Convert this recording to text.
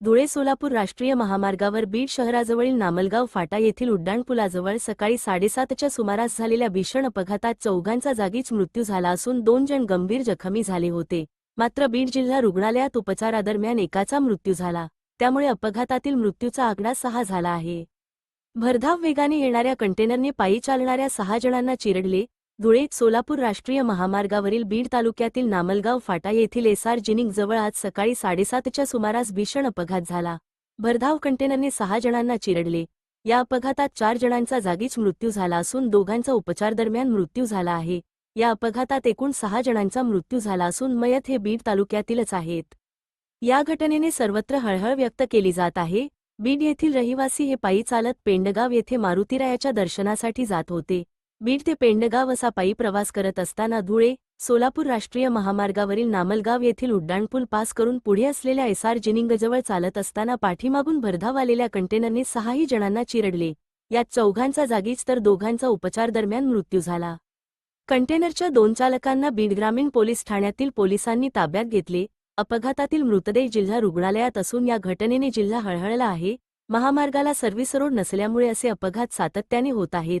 धुळे सोलापूर राष्ट्रीय महामार्गावर बीड शहराजवळील नामलगाव फाटा येथील उड्डाणपुलाजवळ सकाळी साडेसातच्या सुमारास झालेल्या भीषण अपघातात चौघांचा जागीच मृत्यू झाला असून दोन जण गंभीर जखमी झाले होते. मात्र बीड जिल्हा रुग्णालयात उपचारादरम्यान एकाचा मृत्यू झाला. त्यामुळे अपघातातील मृत्यूचा आकडा सहा झाला आहे. भरधाव वेगाने येणाऱ्या कंटेनरने पायी चालणाऱ्या सहा जणांना चिरडले धुळे सोलापूर राष्ट्रीय महामार्गावरील बीड तालुक्यातील नामलगाव फाटा येथील एसआर जिनिंग जवळ आज सकाळी साडेसातच्या सुमारास भीषण अपघात झाला. भरधाव कंटेनरने सहा जणांना चिरडले. या अपघातात चार जणांचा जागीच मृत्यू झाला असून दोघांचा उपचार दरम्यान मृत्यू झाला आहे. या अपघातात एकूण सहा जणांचा मृत्यू झाला असून मयत हे बीड तालुक्यातीलच आहेत. या घटनेने सर्वत्र हळहळ व्यक्त केली जात आहे. बीड येथील रहिवासी हे पायी चालत पेंडगाव येथे मारुतीरायाच्या दर्शनासाठी जात होते. बीड ते पेंडगाव असा पायी प्रवास करत असताना धुळे सोलापूर राष्ट्रीय महामार्गावरील नामलगाव येथील उड्डाणपूल पास करून पुढे असलेल्या एसआर जिनिंगजवळ चालत असताना पाठीमागून भरधाव आलेल्या कंटेनरने सहाही जणांना चिरडले. यात चौघांचा जागीच तर दोघांचा उपचार दरम्यान मृत्यू झाला. कंटेनरच्या दोन चालकांना बीड ग्रामीण पोलीस ठाण्यातील पोलिसांनी ताब्यात घेतले. अपघातातील मृतदेह जिल्हा रुग्णालयात असून या घटनेने जिल्हा हळहळला आहे. महामार्गाला सर्व्हिस रोड नसल्यामुळे असे अपघात सातत्याने होत आहेत.